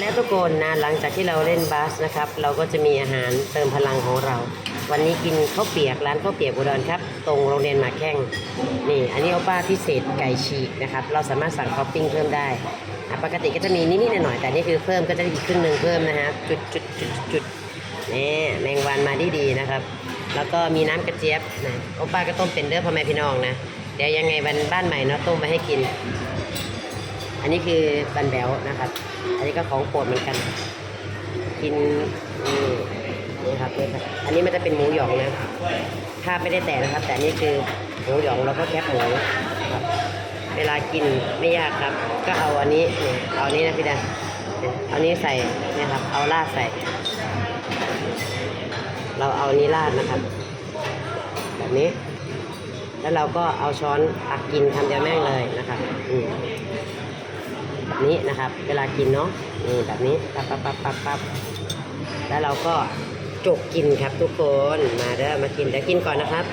และทุกคนนะหลังจากที่เราเล่นบาสนะครับ เราก็จะมีอาหารเติมพลังของเรา วันนี้กินข้าวเปียกร้านข้าวเปียกอุดรครับ ตรงโรงเรียนหมาแข้งนี่อันนี้โอป้าพิเศษไก่ฉีกนะครับ เราสามารถสั่งท็อปปิ้งเพิ่มได้ปกติก็จะมีนิดๆหน่อยๆแต่นี่คือเพิ่มก็จะได้อีกครึ่งหนึ่งเพิ่มนะฮะจุดจุดจุดจุดนี่แมงวันมาดีดีๆนะครับ แล้วก็มีน้ำกระเจี๊ยบนะโอป้าก็ต้มเป็นเด้อพ่อแม่พี่น้องนะเดี๋ยวยังไงวันบ้านใหม่เนาะต้มมาให้กิน อันนี้คือบันแบวนะครับ อันนี้ก็ของโปรดเหมือนกัน กินนี่นี่ครับนี่ครับ อันนี้มันจะเป็นหมูหยองนะ ถ้าไม่ได้แตะนะครับ แต่นี่คือหมูหยองแล้วก็แคบหมูครับ เวลากินไม่ยากครับ ก็เอาอันนี้เนี่ยเอาอันนี้นะพี่ดันเอานี้ใส่เนี่ยครับ เอาราดใส่ เราเอานี้ราดนะครับ แบบนี้ แล้วเราก็เอาช้อนตักกินคำเดียวแม่งเลยนะครับอืม แบบ นี้นะครับ เวลากินเนาะนี่แบบนี้ปั๊บปั๊บปั๊บปั๊บปั๊บแล้วเราก็จกกินครับทุกคนมาเด้อมากินเดี๋ยวกินก่อนนะครับ